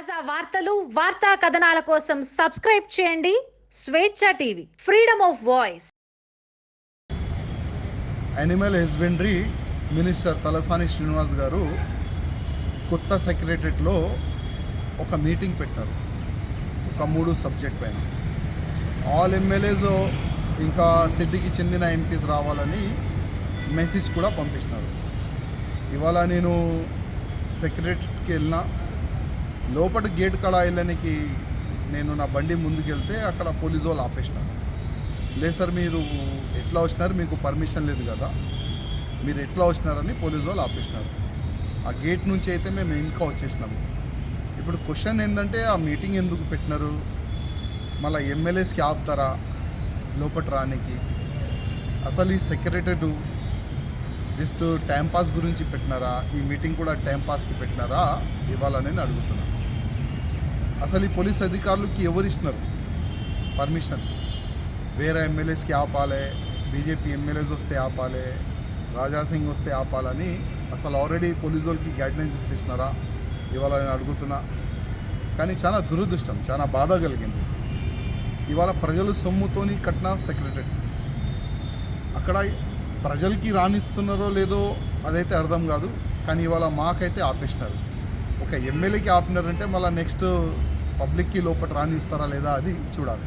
తాజా వార్తలు వార్తా కథనాల కోసం సబ్స్క్రైబ్ చేయండి. Swecha TV freedom of voice. Animal husbandry minister Talasani Srinivas garu కొత్త సెక్రటరీలో ఒక మీటింగ్ పెట్టారు. ఒక మూడు సబ్జెక్ట్ పైన. ఆల్ ఎమ్మెల్యేస్ ఇంకా సిటీకి చెందిన ఎంపీస్ రావాలని మెసేజ్ కూడా పంపిస్తున్నారు. ఇవాళ నేను సెక్రటరీకి వెళ్ళిన లోపల గేట్ కాడ వెళ్ళడానికి నేను నా బండి ముందుకెళ్తే అక్కడ పోలీసు వాళ్ళు ఆపేసినారు. లేదు సార్ మీరు ఎట్లా వచ్చినారు? మీకు పర్మిషన్ లేదు కదా. మీరు ఎట్లా వచ్చినారని పోలీసు వాళ్ళు ఆపేసినారు. ఆ గేట్ నుంచి అయితే మేము ఇంకా వచ్చేసినాము. ఇప్పుడు క్వశ్చన్ ఏంటంటే ఆ మీటింగ్ ఎందుకు పెట్టినారు? మళ్ళీ ఎమ్మెల్యేస్కి ఆపుతారా? లోపల రానికి? అసలు ఈ సెక్రటరీ జస్ట్ టైంపాస్ గురించి పెట్టినారా? ఈ మీటింగ్ కూడా టైంపాస్కి పెట్టినారా? ఇవాళ నేను అడుగుతున్నాను అసలు ఈ పోలీస్ అధికారులకి ఎవరు ఇస్తున్నారు? పర్మిషన్ వేరే ఎమ్మెల్యేస్కి ఆపాలి బీజేపీ ఎమ్మెల్యేస్ వస్తే ఆపాలి రాజాసింగ్ వస్తే ఆపాలని అసలు ఆల్రెడీ పోలీస్ వాళ్ళకి గైడ్లైన్స్ ఇచ్చేసినారా? ఇవాళ నేను అడుగుతున్నా. కానీ చాలా దురదృష్టం చాలా బాధ కలిగింది. ఇవాళ ప్రజలు సొమ్ముతోని కట్టిన సెక్రటరీ అక్కడ ప్రజలకి రాణిస్తున్నారో లేదో అదైతే అర్థం కాదు. కానీ ఇవాళ మాకైతే ఆపేసినారు. ఒక ఎమ్మెల్యేకి ఆపినారంటే మళ్ళీ నెక్స్ట్ పబ్లిక్కి లోపల రాణిస్తారా లేదా అది చూడాలి.